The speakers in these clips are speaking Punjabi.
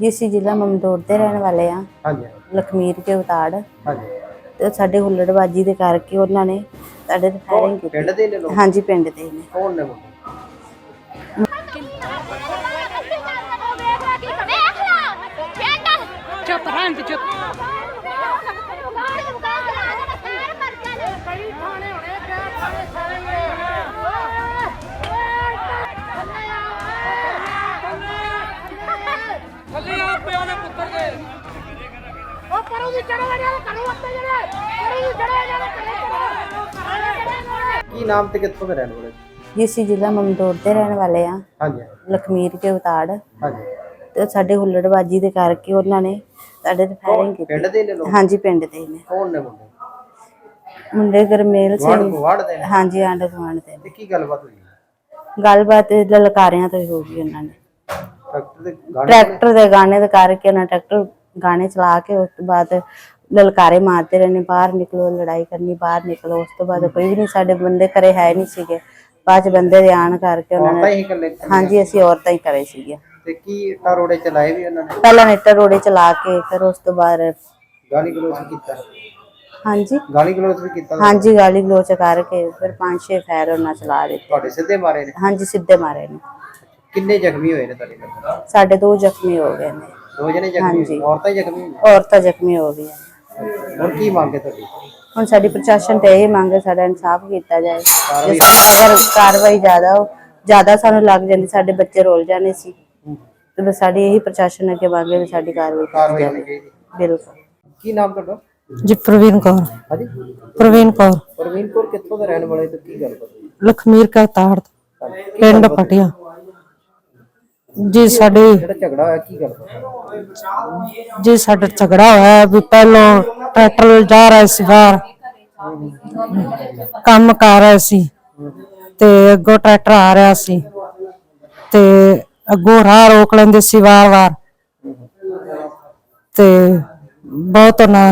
ਜੀ ਅਸੀਂ ਜ਼ਿਲ੍ਹਾ ਮਮਦੋੜ ਦੇ ਰਹਿਣ ਵਾਲੇ ਆ ਹਾਂਜੀ ਲਖਮੀਰ ਕੇ ਉਤਾੜ। ਹਾਂਜੀ। ਤੇ ਸਾਡੇ ਹੁੱਲੜਬਾਜੀ ਦੇ ਕਰਕੇ ਉਹਨਾਂ ਨੇ ਸਾਡੇ ਤੇ ਫਾਇਰਿੰਗ ਕੀਤੀ। ਪਿੰਡ ਦੇ ਨੇ ਲੋਕ? ਹਾਂਜੀ ਪਿੰਡ ਦੇ ਨੇ। ਕੌਣ ਨੇ ਮੁੰਡੇ ਚੁੱਪ ਰਹਿਣ ਤੇ ਚੁੱਪ ਕਈ ਥਾਣੇ ਹੋਣੇ ਗਏ ਥਾਣੇ ਸਾਰੇ ਥੱਲੇ ਆ ਪਿਓ ਦੇ ਪੁੱਤਰ ਦੇ। ਉਹ ਪਰੋਂ ਦੀ ਚੜੇ ਜਿਹੜੇ ਘਰੋਂ ਅੱਤੇ ਜਿਹੜੇ। ਪਰੋਂ ਦੀ ਚੜੇ ਜਿਹੜੇ ਘਰੇ ਚੜੇ ਕੀ ਨਾਮ ਤੇ ਕਿੱਥੋਂ ਦੇ ਰਹਿਣ ਵਾਲੇ? ਜੀ ਅਸੀਂ ਜ਼ਿਲ੍ਹਾ ਮਮਦੋੜ ਦੇ ਰਹਿਣ ਵਾਲੇ ਆ ਹਾਂਜੀ। ਲਖਮੀਰ ਕੇ ਉਤਾੜ। ਹਾਂਜੀ। ਤੇ ਸਾਡੇ ਹੁੱਲੜਬਾਜੀ ਦੇ ਕਰਕੇ ਉਹਨਾਂ ਨੇ ਸਾਡੇ ਤੇ ਫਾਇਰਿੰਗ ਕੀਤੀ। ਪਿੰਡ ਦੇ ਨੇ ਲੋਕ? ਹਾਂਜੀ ਪਿੰਡ ਦੇ ਨੇ। ਕੌਣ ਨੇ ਮੁੰਡੇ? ਮੁੰਡੇ ਗਰਮੇਲ ਸਿੰਘ। ਵਾੜ ਦੇ ਨੇ? ਹਾਂਜੀ ਆਂਡ ਗੁਆਂਢ ਦੇ ਤੇ ਕੀ ਗੱਲਬਾਤ ਹੋਈ? ਗੱਲਬਾਤ ਲਲਕਾਰਿਆਂ ਤੋਂ ਹੀ ਹੋ ਗਈ ਉਹਨਾਂ ਨੇ ਡਾਕਟਰ ਦੇ ਗਾਣੇ ਟਰੈਕਟਰ ਦੇ ਗਾਣੇ ਦੇ ਕਰਕੇ ਉਹਨਾਂ ਟਰੈਕਟਰ ਗਾਣੇ ਚਲਾ ਕੇ ਉਸ ਤੋਂ ਬਾਅਦ ਲਲਕਾਰੇ ਮਾਰਦੇ ਰਹੇ ਨੇ ਬਾਹਰ ਨਿਕਲੋ ਲੜਾਈ ਕਰਨੀ ਬਾਹਰ ਨਿਕਲੋ। ਉਸ ਤੋਂ ਬਾਅਦ ਕੋਈ ਵੀ ਨਹੀਂ ਸਾਡੇ ਬੰਦੇ ਘਰੇ ਹੈ ਨਹੀਂ ਸੀਗੇ। ਬਾਅਦ ਚ ਬੰਦੇ ਦੇ ਆਣ ਕਰਕੇ ਉਹਨਾਂ ਔਰਤਾਂ ਨੇ ਹਾਂਜੀ ਅਸੀਂ ਔਰਤਾਂ ਹੀ ਕਰੇ ਸੀਗੇ। ਤੇ ਕੀ ਇੱਟਾਂ ਰੋੜੇ ਚਲਾਏ ਵੀ ਉਹਨਾਂ ਨੇ? ਪਹਿਲਾਂ ਨੇਟਰ ਰੋੜੇ ਚਲਾ ਕੇ ਫਿਰ ਉਸ ਤੋਂ ਬਾਅਦ ਗਾਲੀ ਗਲੋਚ ਕੀਤਾ? ਹਾਂਜੀ? ਗਾਲੀ ਗਲੋਚ ਵੀ ਕੀਤਾ? ਹਾਂਜੀ ਗਾਲੀ ਗਲੋਚ ਕਰਕੇ ਫਿਰ ਪੰਜ ਛੇ ਫੈਰ ਉਹਨਾਂ ਚਲਾ ਦਿੱਤੇ। ਤੁਹਾਡੇ ਸਿੱਧੇ ਮਾਰੇ ਨੇ? ਹਾਂਜੀ ਸਿੱਧੇ ਮਾਰੇ ਨੇ। ਕਿੰਨੇ ਜ਼ਖਮੀ ਹੋਏ ਨੇ ਤੁਹਾਡੇ ਘਰ? ਸਾਡੇ ਦੋ ਜ਼ਖਮੀ ਹੋ ਗਏ ਨੇ। ਦੋ ਜਣੇ ਜ਼ਖਮੀ ਹਾਂਜੀ। ਔਰਤਾਂ ਹੀ ਜ਼ਖਮੀ ਹੋਈਆਂ? ਔਰਤਾਂ ਜ਼ਖਮੀ ਹੋ ਗਈਆਂ। ਹੁਣ ਕੀ ਮੰਗੇ ਤੁਹਾਡੀ? ਹੁਣ ਸਾਡੀ ਪ੍ਰਸ਼ਾਸਨ ਤੇ ਇਹ ਮੰਗ ਹੈ ਸਾਡਾ ਇਨਸਾਫ ਕੀਤਾ ਜਾਏ। ਜੇ ਸਾਨੂੰ ਅਗਰ ਕਾਰਵਾਈ ਜ਼ਿਆਦਾ ਹੋ ਜ਼ਿਆਦਾ ਸਾਨੂੰ ਲੱਗ ਜਾਂਦੀ ਸਾਡੇ ਬੱਚੇ ਰੋਲ ਜਾਣੇ ਸੀ। ਤੇ ਬਸ ਸਾਡੀ ਇਹੀ ਪ੍ਰਸ਼ਾਸਨ ਅੱਗੇ ਮੰਗ ਹੈ ਵੀ ਸਾਡੀ ਕਾਰਵਾਈ ਕੀਤੀ ਕਾਰਵਾਈ ਜਾਵੇ। ਹੋਣੀ ਚਾਹੀਦੀ। ਬਿਲਕੁਲ। ਕੀ ਨਾਮ ਤੁਹਾਡਾ? ਜੀ ਪ੍ਰਵੀਨ ਕੌਰ। ਹਾਂਜੀ। ਪ੍ਰਵੀਨ ਕੌਰ। ਪ੍ਰਵੀਨ ਕੌਰ ਕਿੱਥੋਂ ਦੇ ਰਹਿਣ ਵਾਲੇ ਤੇ ਕੀ ਗੱਲਬਾਤ ਹੋਈ ਲਖਮੀਰ ਕਾ ਤਾੜ ਪਿੰਡ ਪਟਿਆ। ਜੀ ਸਾਡੇ ਜਿਹੜਾ ਝਗੜਾ ਹੋਇਆ ਕੀ ਗੱਲਬਾਤ ਜੀ ਸਾਡਾ ਝਗੜਾ ਹੋਇਆ ਵੀ ਪਹਿਲੋਂ ਟਰੈਕਟਰ ਜਾ ਰਿਹਾ ਸੀ ਬਾਹਰ। ਕੰਮ ਕਰ ਰਿਹਾ ਸੀ। ਤੇ ਅੱਗੋਂ ਟਰੈਕਟਰ ਆ ਰਿਹਾ ਸੀ। ਤੇ ਅੱਗੋਂ ਰਾਹ ਰੋਕ ਲੈਂਦੇ ਸੀ ਵਾਰ-ਵਾਰ ਤੇ ਬਹੁਤ ਨਾ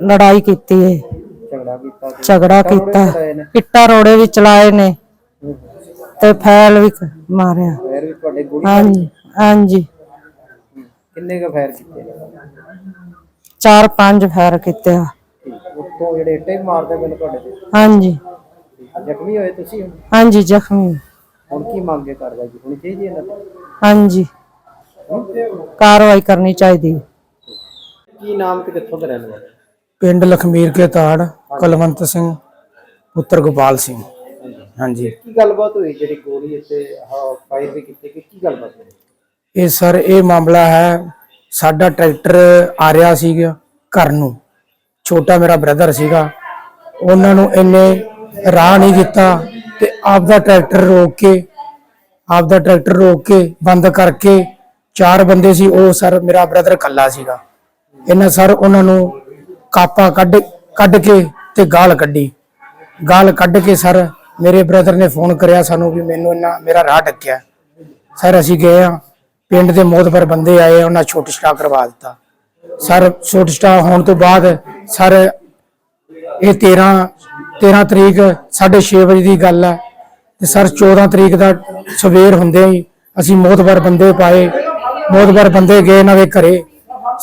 ਲੜਾਈ ਕੀਤੀ। ਹੈ ਝਗੜਾ ਕੀਤਾ। ਇੱਟਾਂ ਰੋੜੇ ਵੀ ਚਲਾਏ ਨੇ। ਤੇ ਫੈਲ ਵੀ ਮਾਰਿਆ। ਫੈਰ ਵੀ ਤੁਹਾਡੇ ਗੋਲੀ ਹਾਂਜੀ ਹਾਂਜੀ। ਕਿੰਨੇ ਕ ਫੈਰ ਕੀਤੇ? ਚਾਰ ਪੰਜ ਫੈਰ ਕੀਤੇ ਆ। ਠੀਕ। ਉੱਤੋਂ ਜਿਹੜੇ ਇੱਟੇ ਵੀ ਮਾਰਦੇ ਮੈਨੂੰ ਤੁਹਾਡੇ ਤੇ। ਹਾਂਜੀ। ਜ਼ਖਮੀ ਹੋਏ ਤੁਸੀਂ ਹੁਣ? ਹਾਂਜੀ ਜ਼ਖਮੀ ਹੁਣ ਕੀ ਮੰਗੇ ਕਾਰਵਾਈ ਜੀ ਹੋਣੀ ਚਾਹੀਦੀ ਹੈ ਇਹਨਾਂ ਤੇ ਹਾਂਜੀ। ਕਾਰਵਾਈ ਕਰਨੀ ਚਾਹੀਦੀ ਕੀ ਨਾਮ ਤੇ ਕਿੱਥੋਂ ਦੇ ਰਹਿਣ ਵਾਲੇ? ਪਿੰਡ ਲਖਮੀਰ ਕੇ ਤਾੜ ਕੁਲਵੰਤ ਸਿੰਘ ਪੁੱਤਰ ਗੋਪਾਲ ਸਿੰਘ। ਹਾਂਜੀ। ਕੀ ਗੱਲਬਾਤ ਹੋਈ ਜਿਹੜੀ ਗੋਲੀ ਇੱਥੇ ਫਾਇਰ ਵੀ ਕੀਤੇ ਕਿ ਕੀ ਗੱਲਬਾਤ ਹੋਈ? ਇਹ ਸਰ ਇਹ ਮਾਮਲਾ ਹੈ ਸਾਡਾ ਟਰੈਕਟਰ ਆ ਰਿਹਾ ਸੀਗਾ ਘਰ ਨੂੰ। ਛੋਟਾ ਮੇਰਾ ਬ੍ਰਦਰ ਸੀਗਾ। ਉਹਨਾਂ ਨੂੰ ਇਹਨੇ ਰਾਹ ਨਹੀਂ ਦਿੱਤਾ ਤੇ ਆਪਦਾ ਟਰੈਕਟਰ ਰੋਕ ਕੇ ਆਪਦਾ ਟਰੈਕਟਰ ਰੋਕ ਕੇ ਬੰਦ ਕਰਕੇ ਚਾਰ ਬੰਦੇ ਸੀ ਉਹ ਸਰ ਮੇਰਾ ਬ੍ਰਦਰ ਕੱਲਾ ਸੀਗਾ। ਇਹਨਾਂ ਸਰ ਉਹਨਾਂ ਨੂੰ ਕਾਪਾ ਕੱਢ ਕੱਢ ਕੇ ਤੇ ਗਾਲ ਕੱਢੀ। ਗਾਲ ਕੱਢ ਕੇ ਸਰ ਮੇਰੇ ਬ੍ਰਦਰ ਨੇ ਫੋਨ ਕਰਿਆ ਸਾਨੂੰ ਵੀ ਮੈਨੂੰ ਇਹਨਾਂ ਮੇਰਾ ਰਾਹ ਟੱਕਿਆ ਸਰ ਅਸੀਂ ਗਏ ਆ ਪਿੰਡ ਦੇ ਮੋਦਬਰ ਬੰਦੇ ਆਏ, ਉਹਨਾਂ ਛੋਟ ਸਟਾ ਕਰਵਾ ਦਿੱਤਾ। ਸਰ ਛੋਟ ਸਟਾ ਹੋਣ ਤੋਂ ਬਾਅਦ ਸਰ ਇਹ 13 13 ਤਰੀਕ 6:30 ਵਜੇ ਦੀ ਗੱਲ ਹੈ। ਤੇ ਸਰ 14 ਤਰੀਕ ਦਾ ਸਵੇਰ ਹੁੰਦੇ ਹੀ ਅਸੀਂ ਮੋਦਬਰ ਬੰਦੇ ਪਾਏ। ਮੋਦਬਰ ਬੰਦੇ ਗਏ ਇਹਨਾਂ ਦੇ ਘਰੇ।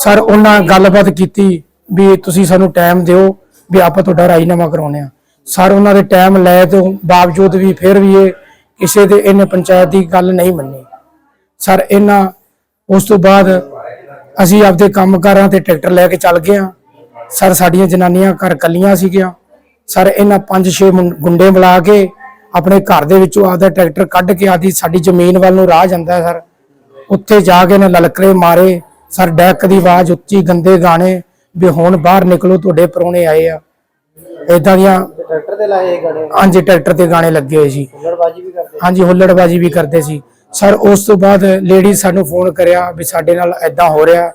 ਸਰ ਉਹਨਾਂ ਗੱਲਬਾਤ ਕੀਤੀ ਵੀ ਤੁਸੀਂ ਸਾਨੂੰ ਟਾਈਮ ਦਿਓ, ਵੀ ਆਪਾਂ ਤੁਹਾਡਾ ਰਾਜੀਨਾਮਾ ਕਰਾਉਣੇ ਆ ਸਰ, ਉਹਨਾਂ ਦੇ ਟਾਈਮ ਲੈ ਤੋਂ ਬਾਵਜੂਦ ਵੀ ਫਿਰ ਵੀ ਇਹ ਕਿਸੇ ਦੇ ਇਹਨੇ ਪੰਚਾਇਤ ਦੀ ਗੱਲ ਨਹੀਂ ਮੰਨੀ। ਸਰ, ਇਹਨਾਂ ਉਸ ਤੋਂ ਬਾਅਦ ਅਸੀਂ ਆਪਦੇ ਕੰਮਕਾਰਾਂ ਤੇ ਟਰੈਕਟਰ ਲੈ ਕੇ ਚੱਲ ਗਏ ਆ ਸਰ, ਸਾਡੀਆਂ ਜਨਾਨੀਆਂ ਘਰ ਕੱਲੀਆਂ ਸੀਗੀਆਂ। ਸਰ, ਇਹਨਾਂ ਪੰਜ ਛੇ ਮੁੰ- ਗੁੰਡੇ ਬੁਲਾ ਕੇ ਆਪਣੇ ਘਰ ਦੇ ਵਿੱਚੋਂ ਆਪਦਾ ਟਰੈਕਟਰ ਕੱਢ ਕੇ ਆਦੀ ਸਾਡੀ ਜ਼ਮੀਨ ਵੱਲ ਨੂੰ ਰਾਹ ਜਾਂਦਾ ਹੈ, ਸਰ। ਉੱਥੇ ਜਾ ਕੇ ਨੇ ਲਲਕਰੇ ਮਾਰੇ। ਸਰ, ਡੈਕ ਦੀ ਆਵਾਜ਼ ਉੱਚੀ, ਗੰਦੇ ਗਾਣੇ ਵੀ ਹੁਣ ਬਾਹਰ ਨਿਕਲੋ, ਤੁਹਾਡੇ ਪਰੋਣੇ ਆਏ ਆ। ਇਦਾਂ ਦੀਆਂ ਟਰੈਕਟਰ ਤੇ ਲਾਏ ਗਾਣੇ? ਹਾਂਜੀ ਟਰੈਕਟਰ ਤੇ ਗਾਣੇ ਲੱਗੇ ਹੋਏ ਸੀ। ਹੁਲੜਬਾਜੀ ਵੀ ਕਰਦੇ ਹਾਂਜੀ ਹੁੱਲੜਬਾਜੀ ਵੀ ਕਰਦੇ ਸੀ। ਸਰ ਉਸ ਤੋਂ ਬਾਅਦ ਲੇਡੀ ਸਾਨੂੰ ਫੋਨ ਕਰਿਆ ਵੀ ਸਾਡੇ ਨਾਲ ਐਦਾਂ ਹੋ ਰਿਹਾ।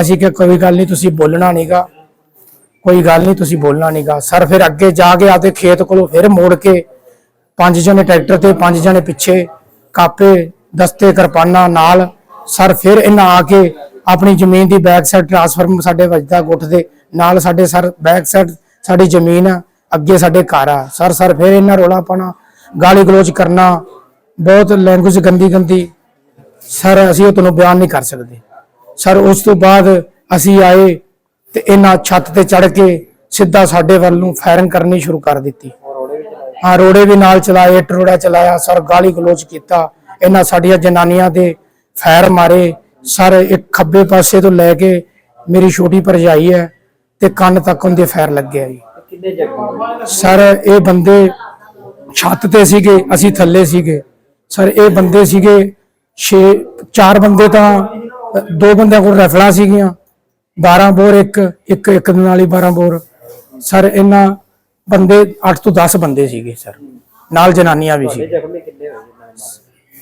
ਅਸੀਂ ਕਿਹਾ ਕੋਈ ਗੱਲ ਨਹੀਂ ਤੁਸੀਂ ਬੋਲਣਾ ਨਹੀਂਗਾ ਕੋਈ ਗੱਲ ਨਹੀਂ ਤੁਸੀਂ ਬੋਲਣਾ ਨਹੀਂਗਾ ਸਰ ਫਿਰ ਅੱਗੇ ਜਾ ਕੇ ਆਪਦੇ ਖੇਤ ਕੋਲੋਂ ਫਿਰ ਮੋੜ ਕੇ ਪੰਜ ਜਣੇ ਟਰੈਕਟਰ ਤੇ ਪੰਜ ਜਣੇ ਪਿੱਛੇ ਕਾਪੇ ਦਸਤੇ ਕਿਰਪਾਨਾਂ ਨਾਲ ਸਰ ਫਿਰ ਇਹਨਾਂ ਆ ਕੇ ਆਪਣੀ ਜ਼ਮੀਨ ਦੀ ਬੈਕ ਸਾਈਡ ਟ੍ਰਾਂਸਫਾਰਮ ਸਾਡੇ ਵੱਜਦਾ ਗੁੱਠ ਦੇ ਨਾਲ ਸਾਡੇ ਸਰ ਬੈਕ ਸਾਈਡ ਸਾਡੀ ਜ਼ਮੀਨ ਆ, ਅੱਗੇ ਸਾਡੇ ਘਰ ਆ। ਸਰ ਸਰ, ਫਿਰ ਇਹਨਾਂ ਰੋਲਾ ਪਾਣਾ ਗਾਲੀ ਗਲੋਚ ਕਰਨਾ, ਬਹੁਤ ਲੈਂਗੁਏਜ ਗੰਦੀ ਗੰਦੀ। ਸਰ, ਅਸੀਂ ਉਹ ਤੁਹਾਨੂੰ ਬਿਆਨ ਨਹੀਂ ਕਰ ਸਕਦੇ। ਸਰ, ਉਸ ਤੋਂ ਬਾਅਦ ਅਸੀਂ ਆਏ ਤੇ ਇਹਨਾਂ ਛੱਤ ਤੇ ਚੜ ਕੇ ਸਿੱਧਾ ਸਾਡੇ ਵੱਲ ਨੂੰ ਫਾਇਰਿੰਗ ਕਰਨੀ ਸ਼ੁਰੂ ਕਰ ਦਿੱਤੀ। ਹਾਂ, ਰੋੜੇ ਵੀ ਨਾਲ ਚਲਾਏ ਟਰੋੜਾ ਚਲਾਇਆ, ਸਰ, ਗਾਲੀ ਗਲੋਚ ਕੀਤਾ। ਇਹਨਾਂ ਸਾਡੀਆਂ ਜਨਾਨੀਆਂ ਦੇ ਫਾਇਰ ਮਾਰੇ। ਸਰ, ਇੱਕ ਖੱਬੇ ਪਾਸੇ ਤੋਂ ਲੈ ਕੇ ਮੇਰੀ ਛੋਟੀ ਭਰਜਾਈ ਹੈ ਤੇ ਕੰਨ ਤੱਕ ਉਹਦੇ ਫਾਇਰ ਲੱਗੇ ਆ ਜੀ। ਕਿੰਨੇ ਜ਼ਖਮੀ ਹੋਏ? ਸਰ ਇਹ ਬੰਦੇ ਛੱਤ ਤੇ ਸੀਗੇ ਅਸੀਂ ਥੱਲੇ ਸੀਗੇ। ਸਰ ਇਹ ਬੰਦੇ ਸੀਗੇ 6 ਚਾਰ ਬੰਦੇ ਤਾਂ ਦੋ ਬੰਦਿਆਂ ਕੋਲ ਰਫਲਾਂ ਸੀਗੀਆਂ 12 ਬੋਰ ਇੱਕ ਇੱਕ ਇੱਕ ਦੇ ਨਾਲ ਹੀ 12 ਬੋਰ। ਸਰ ਇਹਨਾਂ ਬੰਦੇ 8 ਤੋਂ 10 ਬੰਦੇ ਸੀਗੇ ਸਰ। ਨਾਲ ਜਨਾਨੀਆਂ ਵੀ ਸੀ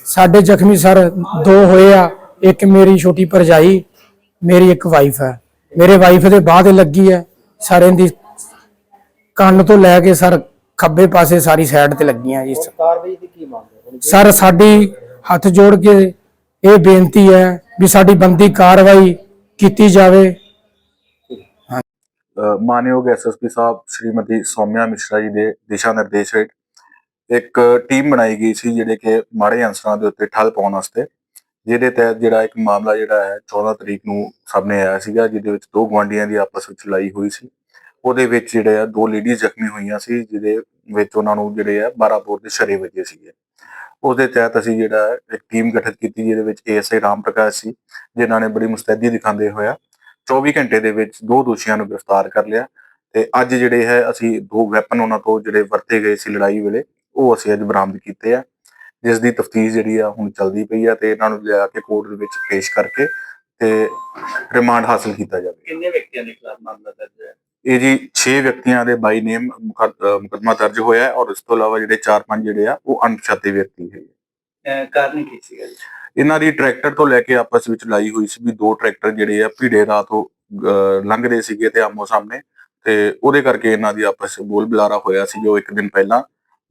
ਸਾਡੇ ਜ਼ਖਮੀ ਸਰ ਦੋ ਹੋਏ ਆ। ਇੱਕ ਮੇਰੀ ਛੋਟੀ ਭਰਜਾਈ ਮੇਰੀ ਇੱਕ ਵਾਈਫ ਹੈ। ਮੇਰੇ ਵਾਈਫ ਦੇ ਬਾਹ ਤੇ ਲੱਗੀ ਹੈ। ਸਰ ਇਹਦੀ ਕੰਨ ਤੋਂ ਲੈ ਕੇ ਸਰ ਖੱਬੇ ਪਾਸੇ ਸਾਰੀ ਸਾਈਡ ਤੇ ਲੱਗੀਆਂ ਜੀ। ਕਾਰਵਾਈ ਦੀ ਕੀ ਮੰਗ ਹੈ? ਹੁਣ ਸਰ ਸਾਡੀ ਹੱਥ ਜੋੜ ਕੇ ਇਹ ਬੇਨਤੀ ਹੈ ਵੀ ਸਾਡੀ ਬੰਦੀ ਕਾਰਵਾਈ ਕੀਤੀ ਜਾਵੇ। ਮਾਨਯੋਗ ਐਸਐਸਪੀ ਸਾਹਿਬ ਸ਼੍ਰੀਮਤੀ ਸੌਮਿਆ ਮਿਸ਼ਰਾ ਜੀ ਦੇ ਦਿਸ਼ਾ ਨਿਰਦੇਸ਼ ਹੇਠ ਇੱਕ ਟੀਮ ਬਣਾਈ ਗਈ ਸੀ ਜਿਹੜੇ ਕਿ ਮਾੜੇ ਅਨਸਰਾਂ ਦੇ ਉੱਤੇ ਠੱਲ ਪਾਉਣ ਵਾਸਤੇ। ਜਿਹਦੇ ਤਹਿਤ ਜਿਹੜਾ ਇੱਕ ਮਾਮਲਾ ਜਿਹੜਾ ਹੈ 14 ਤਰੀਕ ਨੂੰ ਸਾਹਮਣੇ ਆਇਆ ਸੀਗਾ, ਜਿਹਦੇ ਵਿੱਚ ਦੋ ਗੁਆਂਢੀਆਂ ਦੀ ਆਪਸ ਵਿੱਚ ਲੜਾਈ ਹੋਈ ਸੀ। ਉਹਦੇ ਵਿੱਚ ਜਿਹੜੇ ਆ, ਦੋ ਲੇਡੀਜ਼ ਜ਼ਖਮੀ ਹੋਈਆਂ ਸੀ, ਜਿਹਦੇ ਵਿੱਚ ਉਹਨਾਂ ਨੂੰ ਜਿਹੜੇ ਆ 12 ਬੋਰ ਦੇ ਸ਼ਰੇ ਵੱਜੇ ਸੀਗੇ। ਉਸ ਦੇ ਤਹਿਤ ਅਸੀਂ ਜਿਹੜਾ ਇੱਕ ਟੀਮ ਗਠਿਤ ਕੀਤੀ, ਜਿਹਦੇ ਵਿੱਚ ਏਐਸਆਈ ਰਾਮ ਪ੍ਰਕਾਸ਼ ਸੀ, ਜਿਨ੍ਹਾਂ ਨੇ ਬੜੀ ਮੁਸਤੈਦੀ ਦਿਖਾਉਂਦੇ ਹੋਇਆ 24 ਘੰਟੇ ਦੇ ਵਿੱਚ ਦੋ ਦੋਸ਼ੀਆਂ ਨੂੰ ਗ੍ਰਿਫਤਾਰ ਕਰ ਲਿਆ। ਤੇ ਅੱਜ ਜਿਹੜੇ ਹੈ, ਅਸੀਂ ਦੋ ਵੈਪਨ ਉਹਨਾਂ ਤੋਂ ਜਿਹੜੇ ਵਰਤੇ ਗਏ ਸੀ ਲੜਾਈ ਵੇਲੇ, ਉਹ ਅਸੀਂ ਅੱਜ ਬਰਾਮਦ ਕੀਤੇ ਆ। ਜਿਸ ਦੀ ਤਫਤੀਸ਼ ਜਿਹੜੀ ਆ ਹੁਣ ਚੱਲਦੀ ਪਈ ਆ ਤੇ ਇਹਨਾਂ ਨੂੰ ਲਿਆ ਕੇ ਕੋਰਟ ਦੇ ਵਿੱਚ ਪੇਸ਼ ਕਰਕੇ ਤੇ ਰਿਮਾਂਡ ਹਾਸਲ ਕੀਤਾ ਜਾਵੇ। ਕਿੰਨੇ ਵਿਅਕਤੀਆਂ ਦੇ ਖਿਲਾਫ ਮਾਮਲਾ ਦਰਜ ਹੈ ਇਹ ਜੀ 6 ਵਿਅਕਤੀਆਂ ਦੇ ਬਾਈ ਨੇਮ ਮੁਕੱਦਮਾ ਦਰਜ ਹੋਇਆ ਹੈ ਔਰ ਇਸ ਤੋਂ ਇਲਾਵਾ ਜਿਹੜੇ 4-5 ਜਿਹੜੇ ਆ ਉਹ ਅਣਪਛਾਤੇ ਵਿਅਕਤੀ ਹੈ ਕਾਰਨ ਕੀ ਜੀ? ਇਹਨਾਂ ਦੀ ਟਰੈਕਟਰ ਤੋਂ ਲੈ ਕੇ ਆਪਸ ਵਿੱਚ ਲੜਾਈ ਹੋਈ ਸੀ ਵੀ ਦੋ ਟਰੈਕਟਰ ਜਿਹੜੇ ਆ ਭੀੜੇ ਰਾਹ ਤੋਂ ਲੰਘਦੇ ਸੀਗੇ ਤੇ ਆਮੋ ਸਾਹਮਣੇ ਤੇ ਉਹਦੇ ਕਰਕੇ ਇਹਨਾਂ ਦੀ ਆਪਸ ਵਿੱਚ ਬੋਲ ਬੁਲਾਰਾ ਹੋਇਆ ਸੀ ਜੋ ਇੱਕ ਦਿਨ ਪਹਿਲਾਂ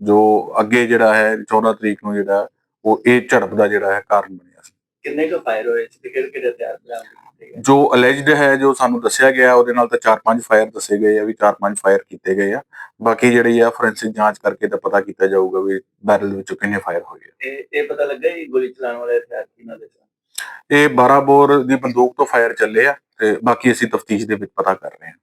ਜੋ ਅੱਗੇ ਜਿਹੜਾ ਹੈ 14 ਤਰੀਕ ਨੂੰ ਜਿਹੜਾ ਉਹ ਇਹ ਝੜਪ ਦਾ ਜਿਹੜਾ ਹੈ ਕਾਰਨ ਬਣਿਆ ਸੀ। ਕਿੰਨੇ ਕੁ ਫਾਇਰ ਹੋਏ? ਸੀ ਤੇ ਕਿਹੜੇ ਕਿਹੜੇ ਹਥਿਆਰ ਬਰਾਮਦ ਕੀਤੇ ਗਏ? ਜੋ ਅਲੈਜਡ ਹੈ ਜੋ ਸਾਨੂੰ ਦੱਸਿਆ ਗਿਆ ਉਹਦੇ ਨਾਲ ਤਾਂ 4-5 ਫਾਇਰ ਦੱਸੇ ਗਏ ਆ ਵੀ 4-5 ਫਾਇਰ ਕੀਤੇ ਗਏ ਆ। ਬਾਕੀ ਜਿਹੜੀ ਆ ਫੋਰੈਂਸਿਕ ਜਾਂਚ ਕਰਕੇ ਤਾਂ ਪਤਾ ਕੀਤਾ ਜਾਊਗਾ ਵੀ ਬੈਰਲ ਵਿੱਚੋਂ ਕਿੰਨੇ ਫਾਇਰ ਹੋਏ ਆ। ਇਹ ਇਹ ਪਤਾ ਲੱਗਾ ਜੀ ਗੋਲੀ ਚਲਾਉਣ ਵਾਲੇ ਹਥਿਆਰ ਕਿਹਨਾਂ ਦੇ ਸਨ ਇਹ 12 ਬੋਰ ਦੀ ਬੰਦੂਕ ਤੋਂ ਫਾਇਰ ਚੱਲੇ ਆ ਤੇ ਬਾਕੀ ਅਸੀਂ ਤਫਤੀਸ਼ ਦੇ ਵਿੱਚ ਪਤਾ ਕਰ ਰਹੇ ਹਾਂ।